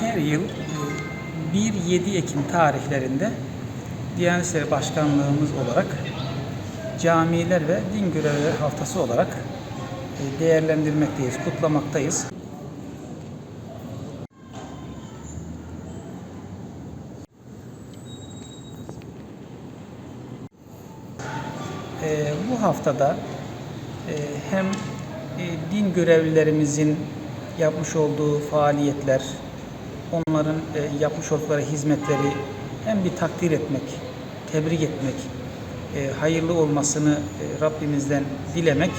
her yıl e, 1-7 Ekim tarihlerinde Diyanet İşleri Başkanlığımız olarak camiler ve din görevlileri haftası olarak e, değerlendirmekteyiz, kutlamaktayız. E, bu haftada e, hem e, din görevlilerimizin yapmış olduğu faaliyetler, onların e, yapmış oldukları hizmetleri hem bir takdir etmek, tebrik etmek, e, hayırlı olmasını e, Rabbimizden dilemek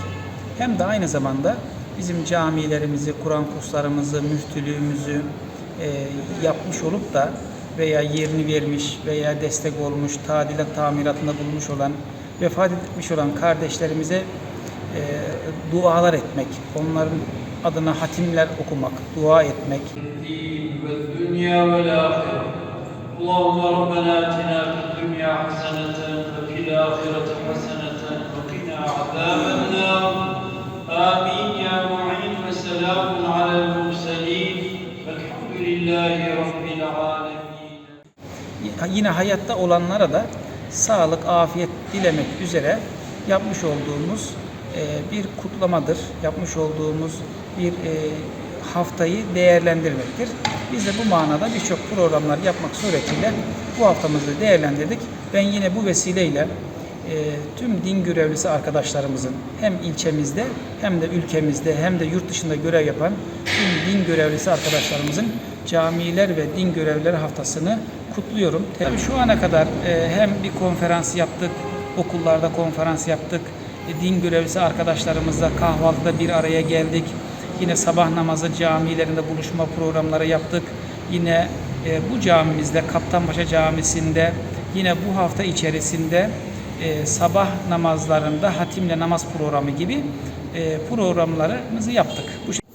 hem de aynı zamanda bizim camilerimizi, Kur'an kurslarımızı, müftülüğümüzü e, yapmış olup da veya yerini vermiş veya destek olmuş, tadilat tamiratında bulunmuş olan, vefat etmiş olan kardeşlerimize e, dualar etmek, onların adına hatimler okumak, dua etmek, الدين والدنيا والآخرة اللهم ربنا آتنا في الدنيا حسنة وفي الآخرة حسنة وقنا عذاب النار آمين يا معين وسلام على المرسلين والحمد لله رب العالمين yine hayatta olanlara da sağlık, afiyet dilemek üzere yapmış olduğumuz e, bir kutlamadır. Yapmış olduğumuz bir e, haftayı değerlendirmektir. Biz de bu manada birçok programlar yapmak suretiyle bu haftamızı değerlendirdik. Ben yine bu vesileyle e, tüm din görevlisi arkadaşlarımızın hem ilçemizde hem de ülkemizde hem de yurt dışında görev yapan tüm din görevlisi arkadaşlarımızın camiler ve din görevlileri haftasını kutluyorum. Tabii şu ana kadar e, hem bir konferans yaptık, okullarda konferans yaptık, e, din görevlisi arkadaşlarımızla kahvaltıda bir araya geldik. Yine sabah namazı camilerinde buluşma programları yaptık. Yine e, bu camimizde Kaptanpaşa Camisi'nde yine bu hafta içerisinde e, sabah namazlarında hatimle namaz programı gibi e, programlarımızı yaptık. Bu